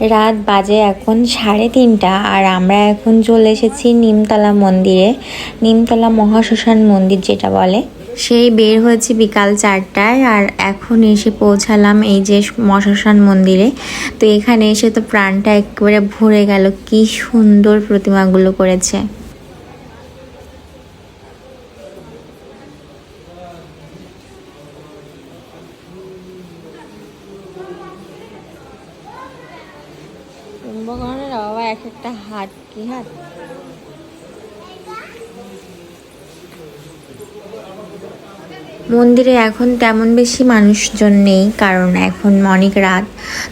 রাত বাজে এখন সাড়ে তিনটা আর আমরা এখন চলে এসেছি নিমতলা মন্দিরে, নিমতলা মহাশ্মশান মন্দির যেটা বলে। সেই বের হয়েছি বিকাল চারটায় আর এখন এসে পৌঁছালাম এই যে মশাশান মন্দিরে। তো এখানে এসে তো প্রাণটা একেবারে ভরে গেল, কি সুন্দর প্রতিমাগুলো করেছে। কুম্ভকর্ণের বাবা এক একটা হাত কি হাত মন্দিরে এখন তেমন বেশি মানুষজন নেই, কারণ এখন অনেক রাত।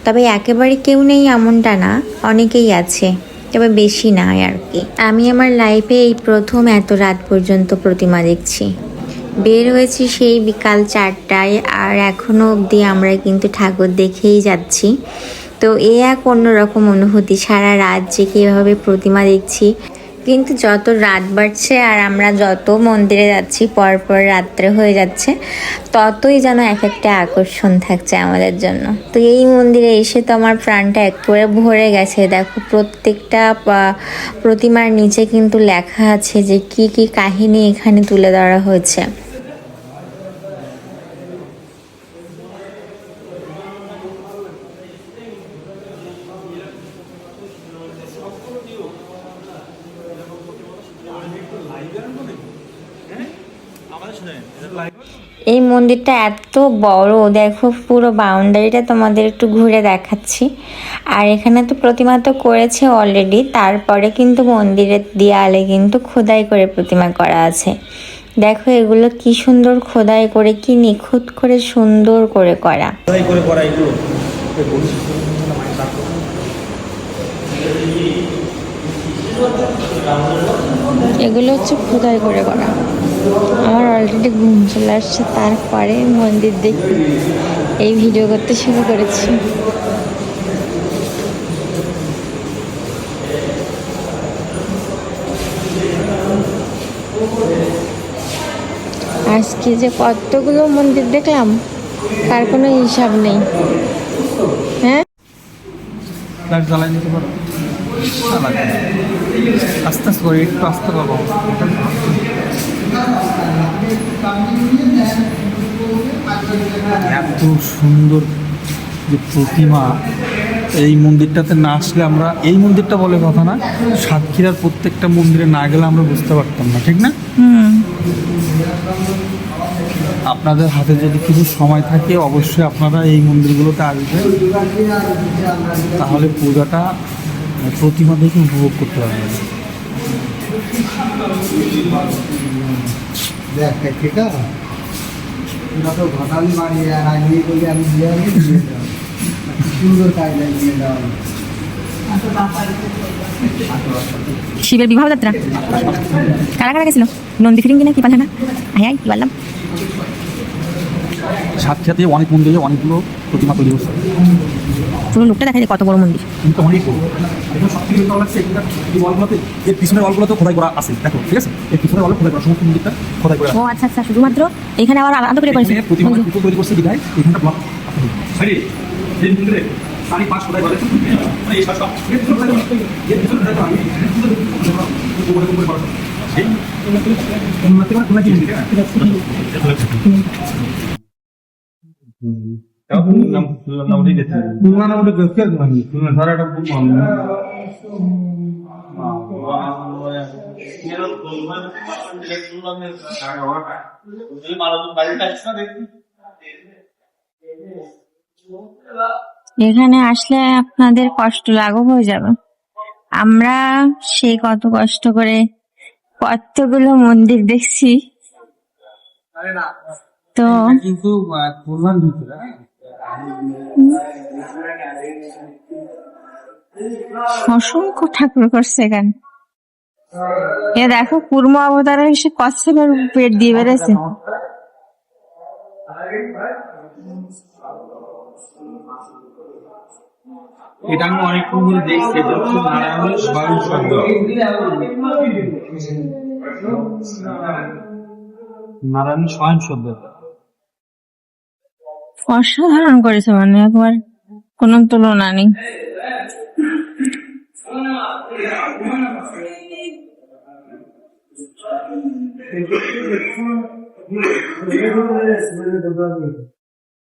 তবে একেবারে কেউ নেই এমনটা না, অনেকেই আছে, তবে বেশি না আর কি। আমি আমার লাইফে এই প্রথম এত রাত পর্যন্ত প্রতিমা দেখছি। বের হয়েছি সেই বিকাল চারটায়, আর এখনও অবধি আমরা কিন্তু ঠাকুর দেখেই যাচ্ছি। তো এ এক অন্যরকম অনুভূতি। সারা রাত জেগে এভাবে প্রতিমা দেখছি। কিন্তু যত রাত বাড়ছে আর আমরা যত মন্দিরে যাচ্ছি, পরপর রাত্রে হয়ে যাচ্ছে, ততই যেন এক একটা আকর্ষণ থাকছে আমাদের জন্য। তো এই মন্দিরে এসে তো আমার প্রাণটা একেবারে ভরে গেছে। দেখো, প্রত্যেকটা প্রতিমার নিচে কিন্তু লেখা আছে যে কি কি কাহিনী এখানে তুলে ধরা হয়েছে। এই মন্দিরটা এত বড় দেখো পুরো বাউন্ডারিটা তোমাদের একটু ঘুরে দেখাচ্ছি। আর এখানে তো প্রতিমা তো করেছে অলরেডি তারপরে কিন্তু মন্দিরের দেয়ালে কিন্তু খোদাই করে প্রতিমা করা আছে। দেখো এগুলো কি সুন্দর খোদাই করে কি নিখুঁত করে সুন্দর করে করা। এগুলো হচ্ছে খোদাই করে করা। আমার অলরেডি ঘুম চলে আসছে, তারপরে মন্দির দেখি এই ভিডিও করতে শুরু করেছি। আজকে যে কতগুলো মন্দির দেখলাম, তার কোনো হিসাব নেই। হ্যাঁ? না। আস্তে আস্তে করে, একটু আস্তে পাবো এত সুন্দর যে প্রতিমা। এই মন্দিরটাতে না আসলে আমরা এই মন্দিরটা বলে কথা না সাতক্ষীরার প্রত্যেকটা মন্দিরে না গেলে আমরা বুঝতে পারতাম না ঠিক না? আপনাদের হাতে যদি কিছু সময় থাকে অবশ্যই আপনারা এই মন্দিরগুলোতে আসবেন। তাহলে পূজাটা প্রতিমা দেখে উপভোগ করতে পারবেন। দেখ ঠিক আছে? ঘটালি আর আগে বলে আমি সুন্দর শিবের বিবাহ যাত্রা। কারা কারা গেছিল? নন্দী ফিরিং কিনা কি পালে না? হ্যাঁ আয় কি বললাম সাথে অনেক মন্দিরে অনেকগুলো প্রতিমা তৈরি করছে পুরো লোকটা দেখা যায় কত বড় মন্দির কিন্তু অনেক বড়। এখন সবথেকে ভালো লাগছে এখানকার এই ওয়ালগুলোতে এর পিছনের ওয়ালগুলো তো খোদাই করা আছে দেখো ঠিক আছে এর পিছনের ওয়ালে খোদাই করা সমস্ত মন্দিরটা খোদাই করা ও আচ্ছা আচ্ছা শুধুমাত্র এখানে আবার আলাদা করে করেছে এখানে প্রতিমা দুটো তৈরি করছে বিধায় এখানটা ব্লক সাইডে এই মন্দিরে চারি পাঁচ খোদাই করা মানে এই সব সব এর ভিতরে খোদাই করা আছে। এর ভিতরে খোদাই করা আছে। এর ভিতরে খোদাই করা আছে। উপরে উপরে করা আছে। উন্নতি তোমরা কি মন্দির মানে এখানে আসলে আপনাদের কষ্ট লাঘব হয়ে যাবে। আমরা সেই কত কষ্ট করে কতগুলো মন্দির দেখছি। তো কিন্তু অসংখ্য ঠাকুর করছে এখানে। এ দেখো, কুর্ম অবতারের এসে কচ্ছপের পেট দিয়ে বেড়েছে নারায়ণের স্বয়ং শব্দ। অসাধারণ করেছে মানে একবার কোনো তুলনা নেই Thank you.